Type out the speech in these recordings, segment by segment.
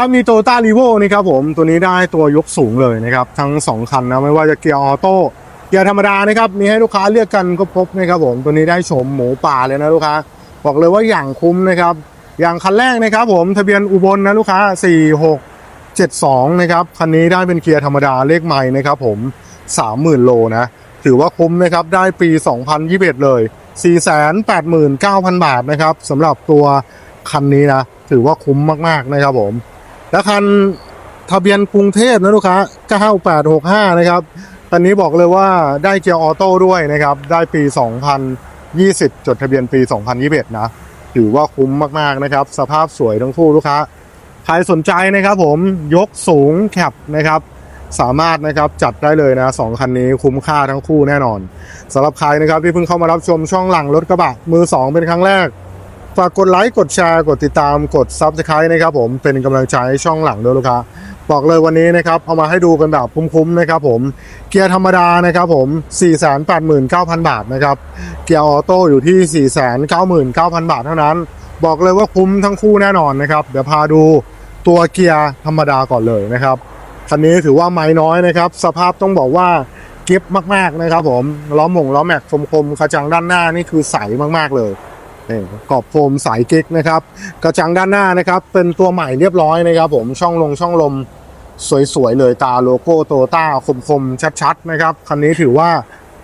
ถ้ามีโตต้ารีโวนี่ครับผมตัวนี้ได้ตัวยกสูงเลยนะครับ ทั้ง 2 คันนะไม่ว่าจะเกียร์ออโต้เกียร์ธรรมดานะครับมีให้ลูกค้าเลือกกันก็ครบนะครับผมตัวนี้ได้โฉมหมูป่าเลยนะลูกค้า บอกเลยว่าอย่างคุ้มนะครับ อย่างคันแรกนะครับผมทะเบียนอุบลนะลูกค้า 4672 นะครับคันนี้ได้เป็นเกียร์ธรรมดาเลขใหม่นะครับผม 30,000 โลนะถือว่าคุ้มนะครับได้ปี 2021 เลย 489,000 บาทนะครับสำหรับตัวคันนี้นะถือว่าคุ้มมากๆนะครับผม แล้วคันทะเบียนกรุงเทพนะลูกค้า 9865 นะครับ คันนี้บอกเลยว่าได้เกียร์ออโต้ด้วยนะครับ ได้ปี 2020 จดทะเบียนปี 2021 นะ ถือว่าคุ้มมาก ๆ นะครับ สภาพสวยทั้งคู่ลูกค้า ใครสนใจนะครับผมยกสูงแคปนะครับ สามารถนะครับจัดได้เลยนะสองคันนี้คุ้มค่าทั้งคู่แน่นอนสำหรับใครนะครับที่เพิ่งเข้ามารับชมช่องหลังรถกระบะมือ 2 เป็นครั้งแรก ฝากกดไลค์กดแชร์กดติดตามกด Subscribe นะครับผมเป็นกำลังใจให้ช่องหลังด้วยลูกค้าบอกเลยวันนี้นะครับเอามาให้ดูกันแบบคุ้มๆนะครับผมเกียร์ธรรมดานะครับผม 489,000 บาทนะครับเกียร์ออโต้อยู่ที่ 499,000 บาทเท่านั้น บอกเลยว่าคุ้มทั้งคู่แน่นอนนะครับเดี๋ยวพาดูตัวเกียร์ธรรมดาก่อนเลยนะครับคันนี้ถือว่าไม้น้อยนะครับสภาพต้องบอกว่าเกิฟมากๆนะครับผมล้อมหมงล้อแม็กคมๆกระจังด้านหน้านี่คือใสมากๆเลย นี่กรอบโฟมใสกิ๊กนะครับ กระจังด้านหน้านะครับ เป็นตัวใหม่เรียบร้อยนะครับผมช่องลงช่องลมสวยๆเลยตาโลโก้โตต้าคมๆ ชัดๆ นะครับ คันนี้ถือว่า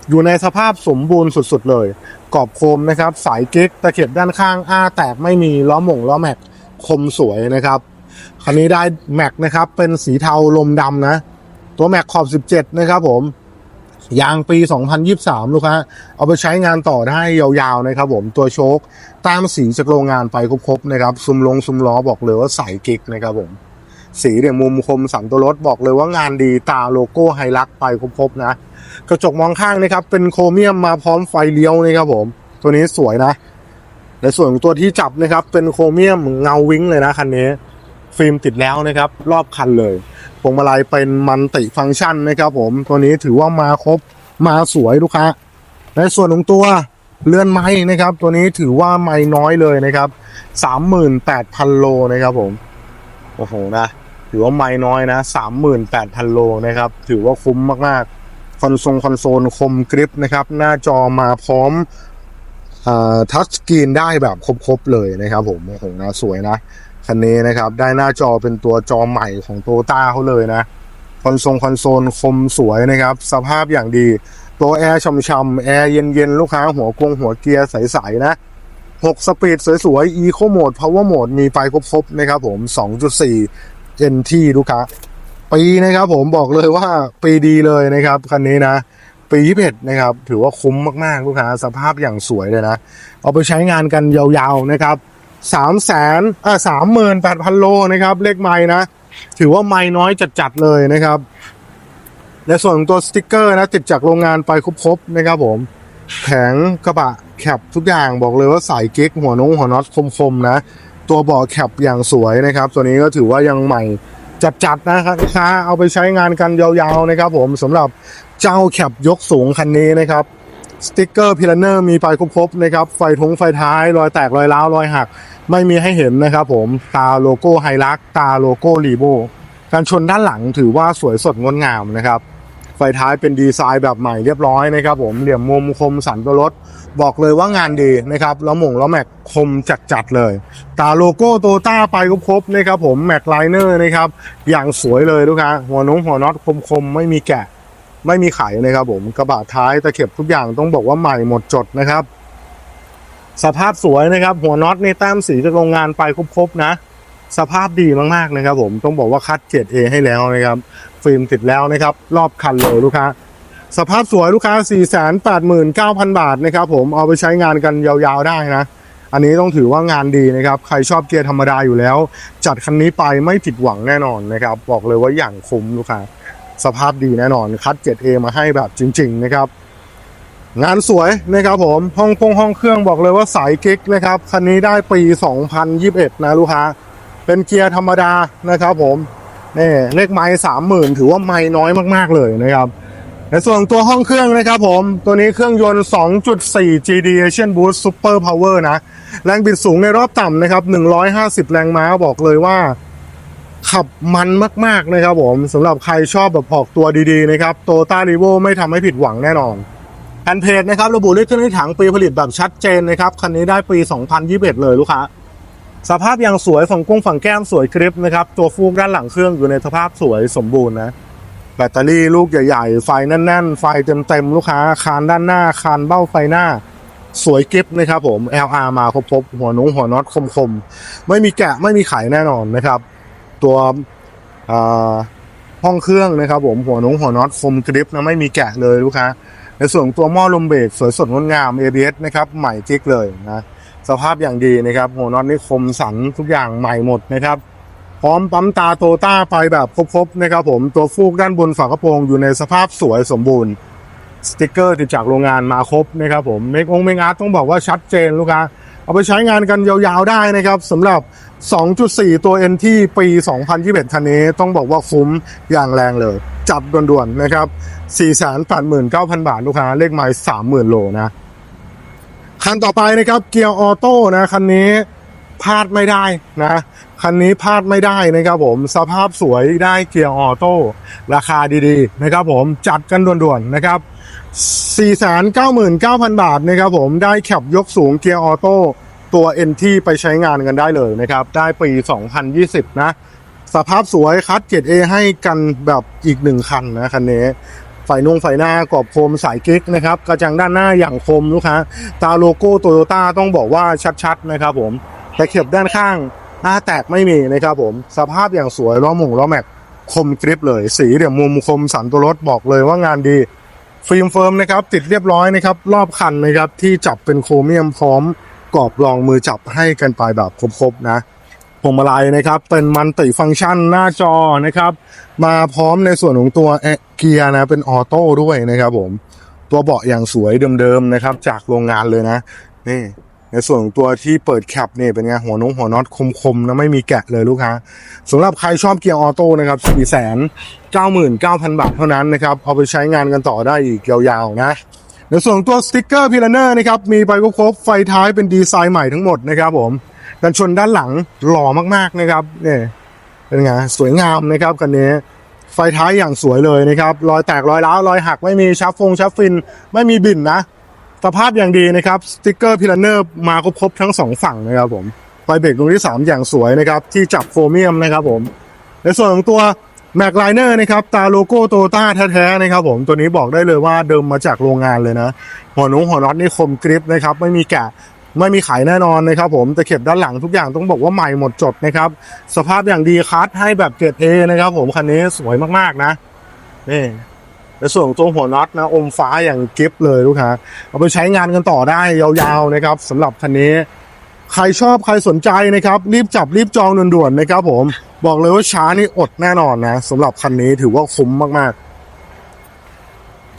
อยู่ในสภาพสมบูรณ์สุดๆ เลย กรอบโคมนะครับ สายกิ๊กตะเข็บด้านข้างอ้าแตกไม่มีล้อหมงล้อแม็กคมสวยนะครับ คันนี้ได้แม็กนะครับ เป็นสีเทาลมดำนะ ตัวแม็กขอบ 17 นะครับผม ยางปี 2023 ลูกค้าเอาไปใช้งานต่อได้ยาวๆนะครับผมตัวโชคตามสีจากโรงงานไปครบๆนะครับซุมลงซุมล้อบอกเลยว่าใสกิกนะครับผมสีเนี่ยมุมคมสันตัวรถบอกเลยว่างานดีตาโลโก้ไฮลักไปครบๆนะ กระจกมองข้างนะครับเป็นโครเมียมมาพร้อมไฟเลี้ยวนะครับผม ตัวนี้สวยนะในส่วนของตัวที่จับนะครับเป็นโครเมียมเงาวิ้งเลยนะคันนี้ ฟิล์มติดแล้วนะครับ รอบคันเลย พวงมาลัยเป็นมันติฟังก์ชันนะครับผมตัวนี้ถือว่ามาครบมาสวยลูกค้า ในส่วนของตัวเลื่อนไม้นะครับ ตัวนี้ถือว่าไม่น้อยเลยนะครับสามหมื่นแปดพันโลนะครับผมโอ้โหนะถือว่าไม่น้อยนะสามหมื่นแปดพันโลนะครับ ถือว่าคุ้มมากๆคอนโซลคอนโซลคมกริปนะครับ หน้าจอมาพร้อมทัชสกรีนได้แบบครบๆเลยนะครับผมโอ้โหนะสวยนะ คันนี้นะครับ ได้หน้าจอเป็นตัวจอใหม่ของโตต้าเขาเลยนะ คอนโซลคอนโซลคมสวยนะครับ สภาพอย่างดี ตัวแอร์ช่ำๆแอร์เย็นๆ ลูกค้าหัวกงหัวเกียร์ใสๆนะ 6 สปีดสวยๆ Eco Mode Power Mode มีไฟครบๆนะครับผม 2.4 NT ลูกค้า ปีนะครับผมบอกเลยว่าปีดีเลยนะครับ คันนี้นะปี21นะครับ ถือว่าคุ้มมากๆ ลูกค้า สภาพอย่างสวยเลยนะ เอาไปใช้งานกันยาวๆนะครับ สามแสนอ่าสามหมื่นแปดพันโลนะครับเลขไม้นะ ถือว่าไม้น้อยจัดๆเลยนะครับ ในส่วนของตัวสติกเกอร์นะ ติดจากโรงงานไปครบๆนะครับผมแผงกระบะแคปทุกอย่างบอกเลยว่าสายเก๊กหัวนงหัวน็อตคมๆนะ ตัวเบาะแคปอย่างสวยนะครับ ตัวนี้ก็ถือว่ายังใหม่จัดๆนะครับลูกค้าเอาไปใช้งานกันยาวๆนะครับ ผมสำหรับเจ้าแคปยกสูงคันนี้นะครับสติกเกอร์พิลเนอร์มีไปครบๆนะครับไฟทงไฟท้ายรอยแตกรอยร้าวรอยหัก ไม่มีให้เห็นนะครับผมตาโลโก้ไฮลักตาโลโก้รีโบการชนด้านหลังถือว่าสวยสดงดงามนะครับ ไฟท้ายเป็นดีไซน์แบบใหม่เรียบร้อยนะครับผมเหลี่ยมมุมคมสันตัวรถ บอกเลยว่างานดีนะครับแล้วหม่งแล้วแม็กคมจัดๆเลย ตาโลโก้โตต้าไปครบๆนะครับผมแม็กไลเนอร์นะครับอย่างสวยเลยลูกค้าหัวน้องหัวน็อตคมๆไม่มีแกะไม่มีไขนะครับผมกระบะท้ายตะเข็บทุกอย่างต้องบอกว่าใหม่หมดจดนะครับ สภาพสวยนะครับ หัวน็อตในแต้มสีจากโรงงานไปครบๆนะ สภาพดีมากๆนะครับ ผมต้องบอกว่าคัดเกรดเอให้แล้วนะครับ ฟิล์มติดแล้วนะครับ รอบคันเลยลูกค้าสภาพสวยลูกค้า 489,000 บาทนะครับผมเอาไปใช้งานกันยาวๆได้นะ อันนี้ต้องถือว่างานดีนะครับ ใครชอบเกียร์ธรรมดาอยู่แล้ว จัดคันนี้ไปไม่ผิดหวังแน่นอนนะครับ บอกเลยว่าอย่างคุ้มลูกค้า สภาพดีแน่นอน คัด 7A มาให้แบบจริง ๆ นะครับ งานสวยนะครับผมห้องพงห้องเครื่องบอกเลยว่าสายกิ๊กนะครับคันนี้ได้ปี 2021 นะลูกค้า เป็นเกียร์ธรรมดานะครับผมนี่เลขไม้สามหมื่นถือว่าไม้น้อยมากๆเลยนะครับในส่วนตัวห้องเครื่องนะครับผม ตัวนี้เครื่องยนต์ 2.4 GD Asian Boost Super Power นะ แรงบิดสูงในรอบต่ำนะครับ 150 แรงม้าบอกเลยว่า ขับมันมาก ๆ นะครับผมสำหรับใครชอบแบบออกตัวดี ๆ นะครับโตต้ารีโวไม่ทำให้ผิดหวังแน่นอน แผ่นเพจนะครับระบุเลขเครื่องในถังปีผลิตแบบชัดเจนนะครับคันนี้ได้ปี 2021 เลยลูกค้า สภาพยางสวยฝั่งกุ้งฝั่งแก้มสวยคลิปนะครับตัวฟูกด้านหลังเครื่องอยู่ในสภาพสวยสมบูรณ์นะแบตเตอรี่ลูกใหญ่ ๆ ไฟแน่น ๆ ไฟเต็มๆลูกค้า คานด้านหน้า คานเบ้าไฟหน้า สวยกิฟนะครับผม LR มาครบๆหัวนุ้งหัวน็อตคมๆ ไม่มีแกะไม่มีไขแน่นอนนะครับ ตัวห้องเครื่องนะครับผมหัวนุ้งหัวน็อตคมกริปนะไม่มีแกะเลยลูกค้า ในส่วนของตัวหม้อลมเบรกสวยสดงดงาม ABS นะครับใหม่จิกเลยนะสภาพอย่างดีนะครับหัวน็อตนี่คมสันทุกอย่างใหม่หมดนะครับ พร้อมปั๊มตาโตต้าไปแบบครบๆนะครับผมตัวฟูกด้านบนฝากระโปรงอยู่ในสภาพสวยสมบูรณ์สติกเกอร์ติดจากโรงงานมาครบนะครับผมเมกองเมกอาร์ตต้องบอกว่าชัดเจนลูกค้าเอาไปใช้งานกันยาวๆได้นะครับสำหรับ 2.4 ตัว NT ปี 2021 คันนี้ต้องบอกว่าคุ้มอย่างแรงเลย จับด่วนๆนะครับ489,000 บาทลูกค้า เลขไมล์30,000 โลนะ คันต่อไปนะครับ เกียร์ออโต้นะ คันนี้พลาดไม่ได้นะ คันนี้พลาดไม่ได้นะครับผม สภาพสวยได้เกียร์ออโต้ราคาดีๆ นะครับผมจัดกันด่วนๆนะครับ499,000 บาทนะครับผมได้แคปยกสูงเกียร์ออโต้ตัว NT ไปใช้งานกันได้เลยนะครับ ได้ปี 2020 นะ สภาพสวยคัด 7A ให้กันแบบอีกหนึ่งคันนะคันนี้ไฟนุ่งไฟหน้ากรอบโคมสายกิ๊กนะครับกระจังด้านหน้าอย่างคมลูกค้า ตาโลโก้โตโยต้าต้องบอกว่าชัดๆนะครับผมแต่เข็บด้านข้างหน้าแตกไม่มีนะครับผมสภาพอย่างสวยล้อหมุงล้อแม็กคมกริปเลย สีเดี๋ยวมุมคมสันตัวรถบอกเลยว่างานดีฟิล์มเฟิร์มนะครับติดเรียบร้อยนะครับรอบคันนะครับที่จับเป็นโครเมียมพร้อมกรอบรองมือจับให้กันไปแบบครบๆนะ พวงมาลัยนะครับ เป็นมันติฟังก์ชันหน้าจอนะครับ มาพร้อมในส่วนของตัวเกียร์นะเป็นออโต้ด้วยนะครับผมตัวเบาะอย่างสวยเดิมๆนะครับ จากโรงงานเลยนะนี่ในส่วนของตัวที่เปิดแคปเนี่ยเป็นไงหัวน้องหัวน็อตคมๆนะไม่มีแกะเลยลูกค้าสำหรับใครชอบเกียร์ออโต้นะครับ4 9 9 0 0 0บาทเท่านั้นนะครับเอาไปใช้งานกันต่อได้อีกยาวๆนะในส่วนของตัวสติกเกอร์พิลเนอร์นะครับมีไปครบไฟท้ายเป็นดีไซน์ใหม่ทั้งหมดนะครับผม กันชนด้านหลังหล่อมากๆนะครับเนี่ยเป็นไงสวยงามนะครับคันนี้ไฟท้ายอย่างสวยเลยนะครับรอยแตกรอยร้าวรอยหักไม่มีชัฟฟงชัฟฟิน ไม่มีบิ่นนะ สภาพอย่างดีนะครับสติกเกอร์พิลเนอร์มาครบๆทั้งสองฝั่งนะครับผมไฟเบรกตรงที่ 3 อย่างสวยนะครับที่จับโฟเมียมนะครับผมในส่วนของตัวแม็กไลเนอร์นะครับตาโลโก้โตต้าแท้ๆนะครับผมตัวนี้บอกได้เลยว่าเดิมมาจากโรงงานเลยนะหัวหนุงหัวน็อตนี่คมกริปนะครับไม่มีแกะ ไม่มีไขแน่นอนนะครับผมตะเข็บด้านหลังทุกอย่างต้องบอกว่าใหม่หมดจดนะครับ สภาพอย่างดีคัสให้แบบเกรดเอนะครับผมคันนี้สวยมากๆนะนี่ในส่วนของตัวหัวน็อตนะอมฟ้าอย่างกิฟเลยลูกค้าเอาไปใช้งานกันต่อได้ยาวๆนะครับสำหรับคันนี้ ใครชอบใครสนใจนะครับ รีบจับรีบจองด่วนๆนะครับผมบอกเลยว่าช้านี่อดแน่นอนนะสำหรับคันนี้ถือว่าคุ้มมากๆ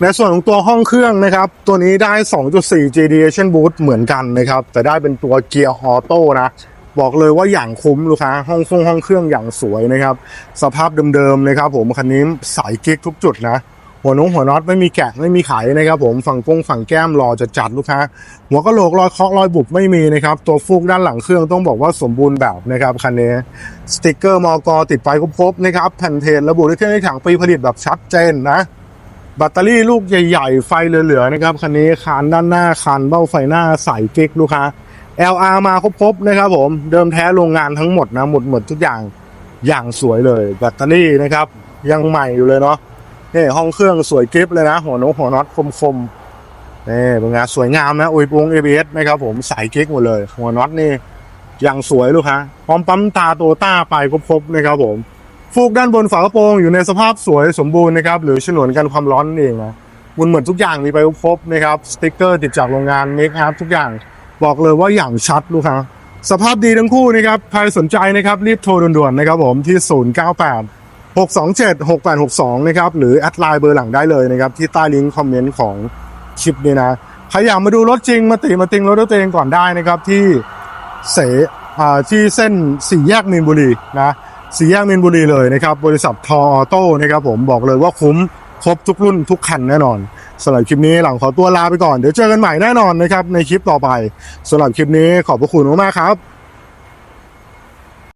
ในส่วนของตัวห้องเครื่องนะครับ ตัวนี้ได้ 2.4 Radiation Boost เหมือนกันนะครับ แต่ได้เป็นตัวเกียร์ออโต้นะบอกเลยว่าอย่างคุ้มลูกค้าห้องฟงห้องเครื่องอย่างสวยนะครับ สภาพเดิมๆนะครับ ผมคันนี้สายกิ๊กทุกจุดนะ หัวน้งหัวน็อตไม่มีแกะไม่มีไขนะครับ ผมฝั่งกงฝั่งแก้มรอจะจัดลูกค้า หัวกะโหลกรอยเคาะรอยบุบไม่มีนะครับ ตัวฟูกด้านหลังเครื่องต้องบอกว่าสมบูรณ์แบบนะครับคันนี้สติกเกอร์มอกติดไปครบๆนะครับแผ่นเทนระบุด้วยเครื่องในถังปีผลิตแบบชัดเจนนะ แบตเตอรี่ลูกใหญ่ ๆ ไฟเหลือๆนะครับคันนี้คานด้านหน้าคานเบ้าไฟหน้าใส่กิ๊กลูกค้า LR มาครบๆนะครับผมเดิมแท้โรงงานทั้งหมดนะหมดหมดทุกอย่างอย่างสวยเลยแบตเตอรี่นะครับยังใหม่อยู่เลยเนาะนี่ห้องเครื่องสวยกริปเลยนะ หัวโน้หัวน็อตคมๆนี่เป็นไงสวยงามนะอุยปง ABS นะครับผมใส่กิ๊กหมดเลย หัวน็อตนี่อย่างสวยลูกค้าพร้อมปั๊มตาโตต้าไปครบๆนะครับผม ฟูกด้านบนฝากระโปรงอยู่ในสภาพสวยสมบูรณ์นะครับหรือฉนวนกันความร้อนนั่เองนะมันเหมือนทุกอย่างมีไปครบนะครับสติกเกอร์ติดจากโรงงานเมคอัพทุกอย่างบอกเลยว่าอย่างชัดลูกค้าสภาพดีทั้งคู่นะครับใครสนใจนะครับรีบโทรด่วนๆนะครับผมที่ 098 627 6862นะครับหรือแอดไลน์เบอร์หลังได้เลยนะครับที่ใต้ลิงก์คอมเมนต์ของคลิปนี้นะใครอยากมาดูรถจริงมาติมาติงรถตัวเองก่อนได้นะครับที่เสที่เส้นสี่แยกมีนบุรีนะ สี่แยกมินบุรีเลยนะครับบริษัททออโต้นะครับผมบอกเลยว่าคุ้มครบทุกรุ่นทุกคันแน่นอนสำหรับคลิปนี้หลังขอตัวลาไปก่อนเดี๋ยวเจอกันใหม่แน่นอนนะครับในคลิปต่อไปสำหรับคลิปนี้ขอบพระคุณมากๆครับ